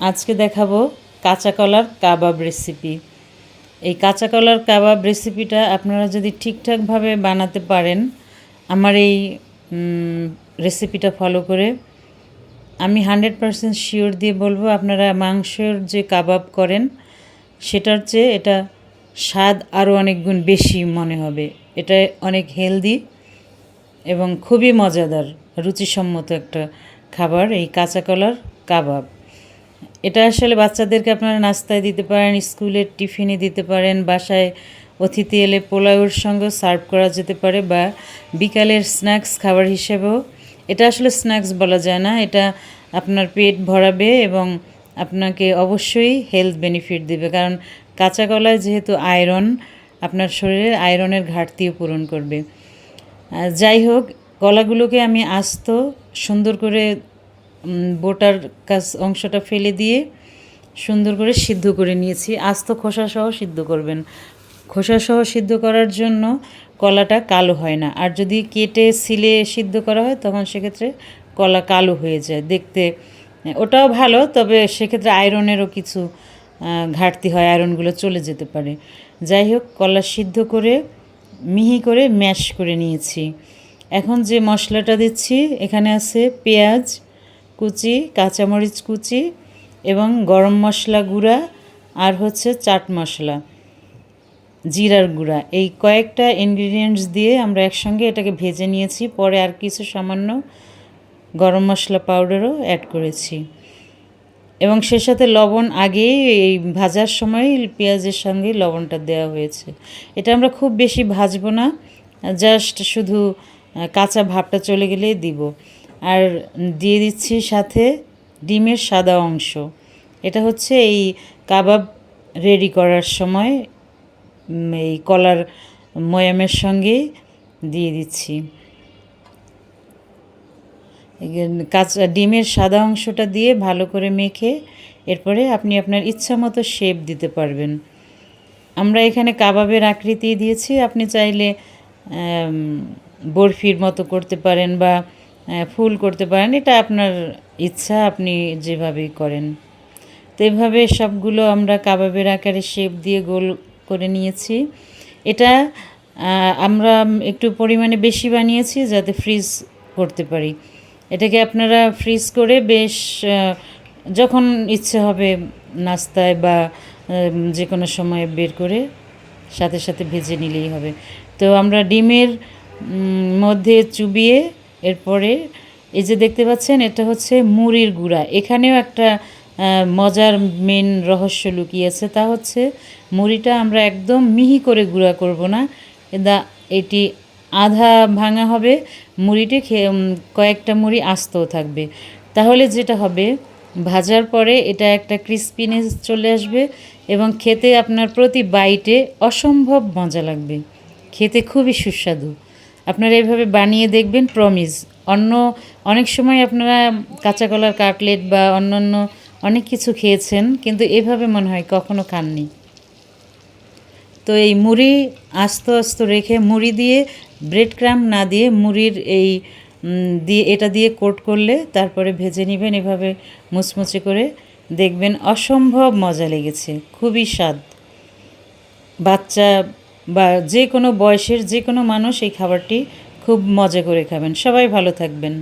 আজকে দেখাবো কাঁচা কলার কাবাব রেসিপি এই কাঁচা কলার কাবাব রেসিপিটা আপনারা যদি ঠিকঠাকভাবে বানাতে পারেন, আমার এই রেসিপিটা ফলো করে আমি হান্ড্রেড পারসেন্ট শিওর দিয়ে বলব আপনারা মাংসের যে কাবাব করেন, সেটার চেয়ে এটা স্বাদ আরও অনেক গুণ বেশি মনে হবে। এটা অনেক হেলদি এবং খুবই মজাদার, রুচিসম্মত একটা খাবার এই কাঁচা কলার কাবাব। এটা আসলে বাচ্চাদেরকে আপনারা নাস্তায় দিতে পারেন, স্কুলের টিফিনে দিতে পারেন, বাসায় অতিথি এলে পোলাওয়ের সঙ্গে সার্ভ করা যেতে পারে বা বিকালের স্ন্যাক্স খাবার হিসেবেও। এটা আসলে স্ন্যাক্স বলা যায় না, এটা আপনার পেট ভরাবে এবং আপনাকে অবশ্যই হেলথ বেনিফিট দেবে। কারণ কাঁচা কলায় যেহেতু আয়রন, আপনার শরীরে আয়রনের ঘাটতিও পূরণ করবে। যাই হোক, কলাগুলোকে আমি আস্ত সুন্দর করে বোটার কাছ অংশটা ফেলে দিয়ে সুন্দর করে সিদ্ধ করে নিয়েছি। আস্ত খোসা সহ সিদ্ধ করবেন। খোসা সহ সিদ্ধ করার জন্য কলাটা কালো হয় না। আর যদি কেটে সিলে সিদ্ধ করা হয়, তখন সেক্ষেত্রে কলা কালো হয়ে যায় দেখতে। ওটাও ভালো, তবে সেক্ষেত্রে আয়রনেরও কিছু ঘাটতি হয়, আয়রনগুলো চলে যেতে পারে। যাই হোক, কলা সিদ্ধ করে, মিহি করে ম্যাশ করে নিয়েছি। এখন যে মশলাটা দিচ্ছি, এখানে আছে পেঁয়াজ কুচি, কাঁচামরিচ কুচি এবং গরম মশলা গুঁড়া আর হচ্ছে চাট মশলা, জিরার গুঁড়া। এই কয়েকটা ইনগ্রিডিয়েন্টস দিয়ে আমরা একসঙ্গে এটাকে ভেজে নিয়েছি। পরে আর কিছু সামান্য গরম মশলা পাউডারও অ্যাড করেছি। এবং সে সাথে লবণ আগেই এই ভাজার সময় পেঁয়াজের সঙ্গে লবণটা দেওয়া হয়েছে। এটা আমরা খুব বেশি ভাজবো না জাস্ট শুধু কাঁচা ভাবটা চলে গেলেই দিব। আর দিয়ে দিচ্ছি সাথে ডিমের সাদা অংশ। এটা হচ্ছে এই কাবাব রেডি করার সময় এই কলার ময়ামের সঙ্গে দিয়ে দিচ্ছি। কাঁচা ডিমের সাদা অংশটা দিয়ে ভালো করে মেখে এরপরে আপনি আপনার ইচ্ছা মতো শেপ দিতে পারবেন। আমরা এখানে কাবাবের আকৃতি দিয়েছি, আপনি চাইলে বরফির মতো করতে পারেন বা ফুল করতে পারেন। এটা আপনার ইচ্ছা, আপনি যেভাবেই করেন। তো এভাবে সবগুলো আমরা কাবাবের আকারে শেপ দিয়ে গোল করে নিয়েছি। এটা আমরা একটু পরিমাণে বেশি বানিয়েছি যাতে ফ্রিজ করতে পারি। এটাকে আপনারা ফ্রিজ করে বেশ যখন ইচ্ছে হবে নাস্তায় বা যে কোনো সময়ে বের করে সাথে সাথে ভেজে নিলেই হবে। তো আমরা ডিমের মধ্যে চুবিয়ে এরপরে এই যে দেখতে পাচ্ছেন, এটা হচ্ছে মুড়ির গুঁড়া। এখানেও একটা মজার মেন রহস্য লুকিয়েছে তা হচ্ছে মুড়িটা আমরা একদম মিহি করে গুঁড়া করব না। দা, এটি আধা ভাঙা হবে। মুড়িটি খেয়ে কয়েকটা মুড়ি আস্তও থাকবে। তাহলে যেটা হবে, ভাজার পরে এটা একটা ক্রিস্পিনেস চলে আসবে এবং খেতে আপনার প্রতি বাইটে অসম্ভব মজা লাগবে। খেতে খুবই সুস্বাদু। আপনারা এইভাবে বানিয়ে দেখবেন প্রমিস অন্য, অনেক সময় আপনারা কাঁচা কলার কাটলেট বা অন্যান্য অনেক কিছু খেয়েছেন, কিন্তু এভাবে মনে হয় কখনো খাননি। তো এই মুড়ি আস্ত আস্ত রেখে মুড়ি দিয়ে ব্রেড ক্রাম না দিয়ে মুড়ির এই দিয়ে, এটা দিয়ে কোট করলে তারপরে ভেজে নেবেন, এভাবে মুচমুচে করে দেখবেন অসম্ভব মজা লেগেছে, খুবই স্বাদ। বাচ্চা বা যে কোনো বয়সের যে কোনো মানুষ এই খাবারটি খুব মজা করে খাবেন। সবাই ভালো থাকবেন।